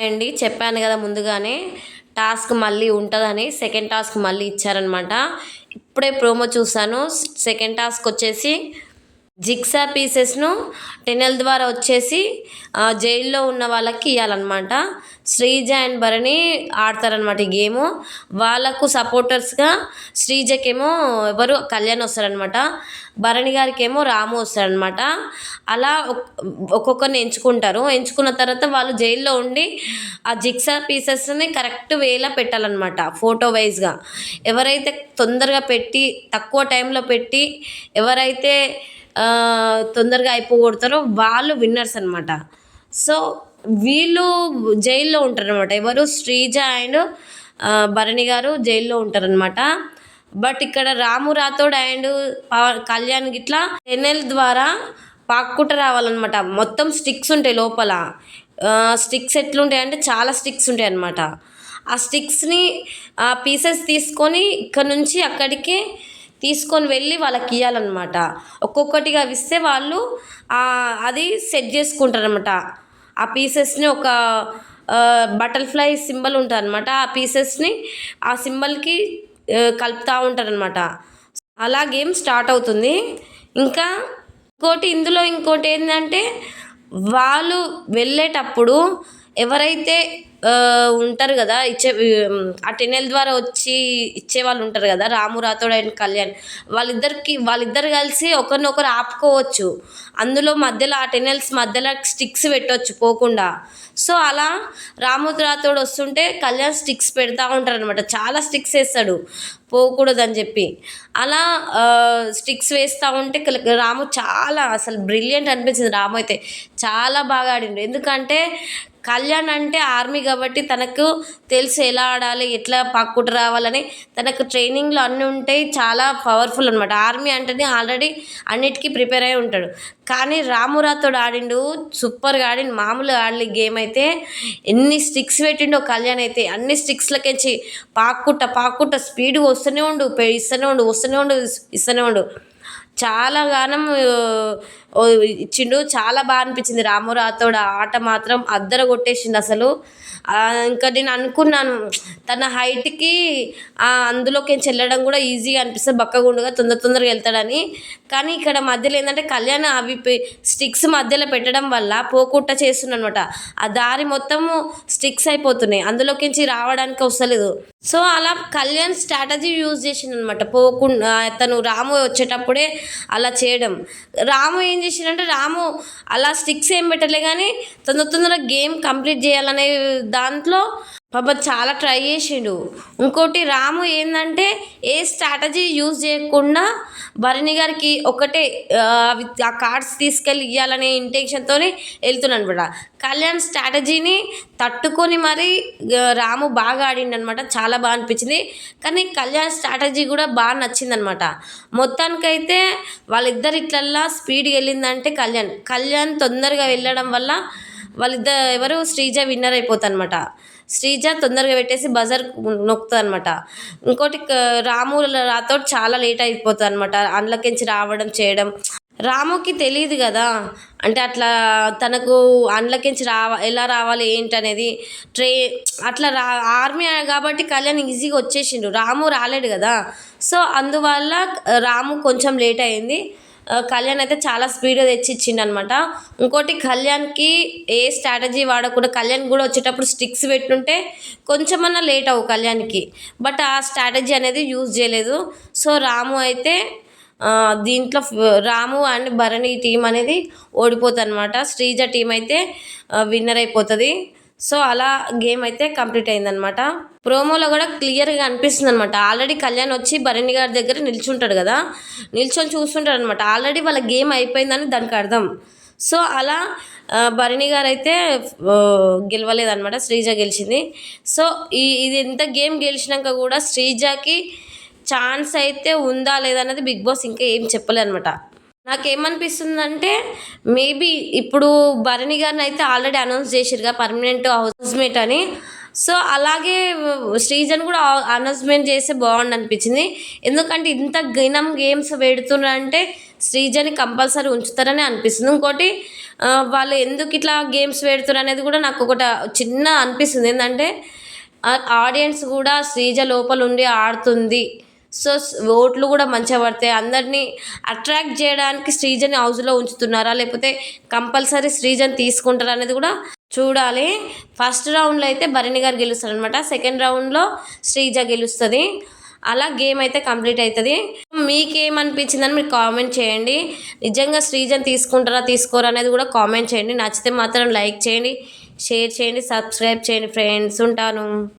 అండి చెప్పాను కదా ముందుగానే టాస్క్ మళ్ళీ ఉంటుందని సెకండ్ టాస్క్ మళ్ళీ ఇచ్చారనమాట. ఇప్పుడే ప్రోమో చూసాను సెకండ్ టాస్క్ వచ్చేసి జిక్సా పీసెస్ను టెనెల్ ద్వారా వచ్చేసి జైల్లో ఉన్న వాళ్ళకి ఇవ్వాలన్నమాట శ్రీజ అండ్ భరణి ఆడతారనమాట ఈ గేమ్. వాళ్ళకు సపోర్టర్స్గా శ్రీజకేమో ఎవరు కళ్యాణ్ వస్తారనమాట భరణి గారికి ఏమో రాము వస్తారనమాట అలా ఒక్కొక్కరిని ఎంచుకుంటారు. ఎంచుకున్న తర్వాత వాళ్ళు జైల్లో ఉండి ఆ జిక్సా పీసెస్ని కరెక్ట్ వేలా పెట్టాలన్నమాట ఫోటో వైజ్గా. ఎవరైతే తొందరగా పెట్టి తక్కువ టైంలో పెట్టి ఎవరైతే తొందరగా అయిపోగొడతారో వాళ్ళు విన్నర్స్ అనమాట సో వీళ్ళు జైల్లో ఉంటారనమాట ఎవరు? శ్రీజ అండ్ భరణి గారు జైల్లో ఉంటారనమాట బట్ ఇక్కడ రాము రాథోడ్ అండ్ పవన్ కళ్యాణ్ గిట్లా ఎన్ఎల్ ద్వారా పాక్కుంట రావాలన్నమాట. మొత్తం స్టిక్స్ ఉంటాయి లోపల. స్టిక్స్ ఎట్లుంటాయి అంటే చాలా స్టిక్స్ ఉంటాయి అన్నమాట. ఆ స్టిక్స్ని ఆ పీసెస్ తీసుకొని ఇక్కడ నుంచి అక్కడికి తీసుకొని వెళ్ళి వాళ్ళకి ఇవ్వాలన్నమాట ఒక్కొక్కటిగా ఇస్తే వాళ్ళు అది సెట్ చేసుకుంటారనమాట ఆ పీసెస్ని ఒక బటర్ఫ్లై సింబల్ ఉంటారనమాట ఆ పీసెస్ని ఆ సింబల్కి కలుపుతూ ఉంటారనమాట అలా గేమ్ స్టార్ట్ అవుతుంది. ఇంకా ఇంకోటి ఇందులో ఇంకోటి ఏంటంటే వాళ్ళు వెళ్ళేటప్పుడు ఎవరైతే ఉంటారు కదా ఇచ్చే ఆ టెనెల్ ద్వారా వచ్చి ఇచ్చే వాళ్ళు ఉంటారు కదా రాము రాథోడ్ అండ్ కళ్యాణ్ వాళ్ళిద్దరికి వాళ్ళిద్దరు కలిసి ఒకరినొకరు ఆపుకోవచ్చు. అందులో మధ్యలో ఆ టెనెల్స్ మధ్యలో స్టిక్స్ పెట్టవచ్చు పోకుండా. సో అలా రాము రాథోడ్ వస్తుంటే కళ్యాణ్ స్టిక్స్ పెడతా ఉంటారు అనమాట చాలా స్టిక్స్ వేస్తాడు. పోకూడదని చెప్పి. అలా స్టిక్స్ వేస్తూ ఉంటే రాము చాలా అసలు బ్రిలియంట్ అనిపించింది. రాము అయితే చాలా బాగా ఆడిండు. ఎందుకంటే కళ్యాణ్ అంటే ఆర్మీ కాబట్టి తనకు తెలుసు ఎలా ఆడాలి ఎట్లా పక్కుట రావాలని తనకు ట్రైనింగ్లో అన్నీ ఉంటాయి చాలా పవర్ఫుల్ అనమాట ఆర్మీ అంటేనే ఆల్రెడీ అన్నిటికీ ప్రిపేర్ అయి ఉంటాడు. కానీ రామురాతోడు ఆడిండు సూపర్గా ఆడిండు మామూలుగా ఆడలే గేమ్ అయితే ఎన్ని స్టిక్స్ పెట్టిండో కళ్యాణ్ అయితే అన్ని స్టిక్స్లకించి పాక్కుంట పాక్కుంట స్పీడ్గా వస్తూనే ఉండు ఇస్తూనే ఉండు వస్తూనే ఉండు ఇస్తూనే ఉండు. చాలా గానం ఇచ్చిండు. చాలా బాగా అనిపించింది. రాము రాథోడ్ ఆట మాత్రం అద్దర కొట్టేసిండు అసలు. ఇంకా నేను అనుకున్నాను తన హైట్కి అందులోకి వెళ్ళడం కూడా ఈజీగా అనిపిస్తుంది. బక్కగుండుగా తొందర తొందరగా వెళ్తాడని. కానీ ఇక్కడ మధ్యలో ఏంటంటే కళ్యాణ్ అవి స్టిక్స్ మధ్యలో పెట్టడం వల్ల పోకుట్ట చేస్తుండనమాట ఆ దారి మొత్తము స్టిక్స్ అయిపోతున్నాయి. అందులోకించి రావడానికి వస్తలేదు సో అలా కళ్యాణ్ స్ట్రాటజీ యూజ్ చేసిండనమాట పోకుండా తను రాము వచ్చేటప్పుడే అలా చేయడం. రాము ఏం చేసిండంటే రాము అలా స్టిక్స్ ఏం పెట్టలే కానీ తొందర తొందరగా గేమ్ కంప్లీట్ చేయాలనే దాంట్లో పాప చాలా ట్రై చేసిండు. ఇంకోటి రాము ఏంటంటే ఏ స్ట్రాటజీ యూజ్ చేయకుండా భరణి గారికి ఒకటే ఆ, అవి ఆ కార్డ్స్ తీసుకెళ్ళి ఇవ్వాలనే ఇంటెన్షన్తో వెళ్తున్నాను అనమాట. కళ్యాణ్ స్ట్రాటజీని తట్టుకొని మరి రాము బాగా ఆడిండు అనమాట చాలా బాగా అనిపించింది. కానీ కళ్యాణ్ స్ట్రాటజీ కూడా బాగా నచ్చింది అనమాట మొత్తానికైతే వాళ్ళిద్దరు ఇట్లల్లా స్పీడ్గా వెళ్ళిందంటే కళ్యాణ్. కళ్యాణ్ తొందరగా వెళ్ళడం వల్ల వాళ్ళిద్దరు ఎవరు శ్రీజ విన్నర్ అయిపోతుంది అనమాట శ్రీజ తొందరగా పెట్టేసి బజర్ నొక్కుతుంది అనమాట ఇంకోటి రాముల రాము రాతో చాలా లేట్ అయిపోతుంది అనమాట అందులోకించి రావడం చేయడం. రాముకి తెలియదు కదా. అంటే అట్లా తనకు అండ్లకించి రావ ఎలా రావాలి ఏంటనేది ట్రే అట్లా రా ఆర్మీ కాబట్టి కళ్యాణ్ ఈజీగా వచ్చేసిండు. రాము రాలేడు కదా. సో అందువల్ల రాము కొంచెం లేట్ అయింది. కళ్యాణ్ అయితే చాలా స్పీడ్గా తెచ్చిచ్చిండు అనమాట ఇంకోటి కళ్యాణ్కి ఏ స్ట్రాటజీ వాడకుండా కళ్యాణ్ కూడా వచ్చేటప్పుడు స్టిక్స్ పెట్టుంటే కొంచెమన్నా లేట్ అవ్వు కళ్యాణ్కి. బట్ ఆ స్ట్రాటజీ అనేది యూజ్ చేయలేదు. సో రాము అయితే దీంట్లో రాము అండ్ భరణి టీం అనేది ఓడిపోతుంది అనమాట శ్రీజ టీం అయితే విన్నర్ అయిపోతుంది. సో అలా గేమ్ అయితే కంప్లీట్ అయిందనమాట. ప్రోమోలో కూడా క్లియర్గా అనిపిస్తుంది అనమాట ఆల్రెడీ కళ్యాణ్ వచ్చి భరణి గారి దగ్గర నిల్చుంటాడు కదా. నిల్చొని చూస్తుంటాడు అనమాట ఆల్రెడీ వాళ్ళ గేమ్ అయిపోయిందని దానికి అర్థం. సో అలా భరణి గారు అయితే గెలవలేదనమాట శ్రీజ గెలిచింది. సో ఈ ఇది ఎంత గేమ్ గెలిచినాక కూడా శ్రీజకి ఛాన్స్ అయితే ఉందా లేదా అనేది బిగ్ బాస్ ఇంకా ఏం చెప్పలే అనమాట నాకేమనిపిస్తుందంటే మేబీ ఇప్పుడు భరణి గారిని అయితే ఆల్రెడీ అనౌన్స్ చేసిరుగా పర్మనెంట్ హౌస్మేట్ అని. సో అలాగే శ్రీజన్ కూడా అనౌన్స్మెంట్ చేస్తే బాగుండు అనిపించింది ఎందుకంటే ఇంత గినం గేమ్స్ పెడుతున్నారంటే శ్రీజని కంపల్సరీ ఉంచుతారని అనిపిస్తుంది. ఇంకోటి వాళ్ళు ఎందుకు ఇట్లా గేమ్స్ పెడుతున్నారు అనేది కూడా నాకు ఒకటి చిన్న అనిపిస్తుంది. ఏంటంటే ఆడియన్స్ కూడా శ్రీజ లోపల ఉండి ఆడుతుంది. సో ఓట్లు కూడా మంచిగా పడతాయి. అందరినీ అట్రాక్ట్ చేయడానికి శ్రీజని హౌస్లో ఉంచుతున్నారా? లేకపోతే కంపల్సరీ శ్రీజని తీసుకుంటారా అనేది కూడా చూడాలి. ఫస్ట్ రౌండ్లో అయితే భరణి గారు గెలుస్తారు అనమాట సెకండ్ రౌండ్లో శ్రీజ గెలుస్తుంది. అలా గేమ్ అయితే కంప్లీట్ అవుతుంది మీకేమనిపించిందని మీరు కామెంట్ చేయండి. నిజంగా శ్రీజన్ తీసుకుంటారా తీసుకోరా అనేది కూడా కామెంట్ చేయండి. నచ్చితే మాత్రం లైక్ చేయండి షేర్ చేయండి సబ్స్క్రైబ్ చేయండి ఫ్రెండ్స్. ఉంటాను.